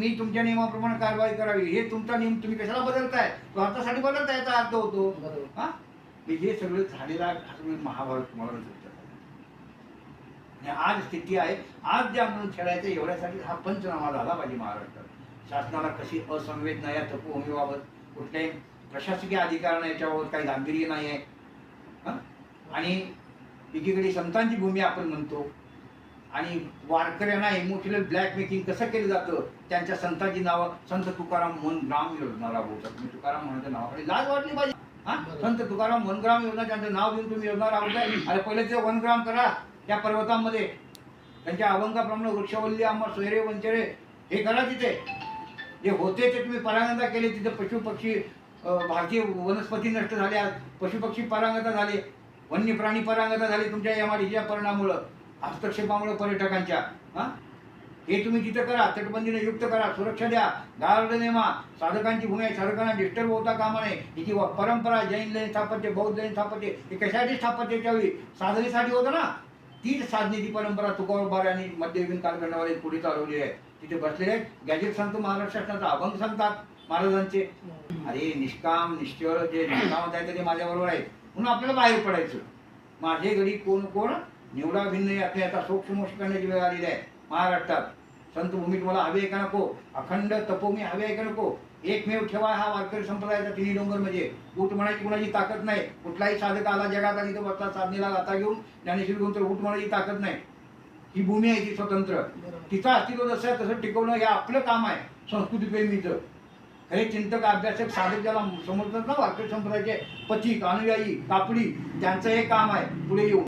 तुम्ही तुमच्या नियमाप्रमाणे कारवाई करावी. हे तुमचा नियम तुम्ही कशाला बदलताय? स्वार्थासाठी बदलताय याचा अर्थ होतो. हा? हे जे सगळं झालेलं हा महाभारत तुम्हाला आणि आज स्थिती आहे आज जे आंदोलन छेडायचं एवढ्यासाठी हा पंचनामा झाला पाहिजे महाराष्ट्रात. शासनाला कशी असंवेदना या तपोभूमीबाबत कुठल्याही प्रशासकीय अधिकार नाही याच्यावर काही गांभीर्य नाही आहे? आणि एकीकडे संतांची भूमी आपण म्हणतो आणि वारकऱ्यांना इमोशनल ब्लॅकमेकिंग कसं केलं जातं? त्यांच्या संतांची नावं संत तुकाराम मनग्राम योजना राबवतात तुम्ही तुकाराम म्हणायचं नावाकडे लाज वाटली पाहिजे हा? संत तुकाराम वनग्राम योजना त्यांचं नाव देऊन तुम्ही योजना राबवताय आणि पहिले ते वनग्राम करा. त्या पर्वतामध्ये. त्यांच्या अभंगाप्रमाणे वृक्षवल्ली आंबा सोयरे वंचरे हे करा तिथे. जे होते ते तुम्ही परांगता केले. तिथे पशु पक्षी भारतीय वनस्पती नष्ट झाल्या. पशुपक्षी परांगता झाले. वन्य प्राणी परांगता झाले. तुमच्या या माडीच्या परिणामामुळं. हस्तक्षेपामुळे पर्यटकांच्या हा? हे तुम्ही तिथं करा तटबंदीने युक्त करा सुरक्षा द्या गार्ड नेमा साधकांची भूमी आहे साधकांना डिस्टर्ब होता कामा नये. हिची परंपरा जैन लैन स्थापत्य बौद्ध लेन स्थापत्य हे कशासाठी स्थापत्याच्या वेळी साधनेसाठी होतं ना. तीच साधनेची परंपरा तुकोबार आणि मध्ययुगीन कालखंडावर पुढे चालवली आहे तिथे बसलेले आहेत. गॅजेट सांगतो महाराष्ट्र शासनाचा अभंग सांगतात महाराजांचे. अरे निष्काम निश्चळ जे निष्काम आहे ते माझ्याबरोबर आहे म्हणून आपल्याला बाहेर पडायचं. माझे घरी कोण कोण? निवडा भिन्न याचा याचा सोक्षमोक्ष करण्याची वेळ आलेली आहे. महाराष्ट्रात. संत भूमी तुम्हाला हवे आहे का नको? अखंड तपोमी हवे आहे का नको? एकमेव ठेवा हा वारकरी संप्रदायाचा तिन्ही डोंगर म्हणजे. उठ म्हणायची कुणाची ताकद नाही. कुठलाही साधक आला जगात आणि तो बसला साधनेला गाता घेऊन ज्ञानेश्वर घेऊन तर उठ म्हणायची ताकद नाही. ही भूमी आहे ती स्वतंत्र. तिचं अस्तित्व जसं आहे तसं टिकवणं हे आपलं काम आहे. संस्कृतीप्रेमीचं खरे चिंतक अभ्यासक साधक ज्याला समजतात ना वारकरी संप्रदायाचे पथिक अनुयायी कापडी त्यांचं हे काम आहे. पुढे येऊन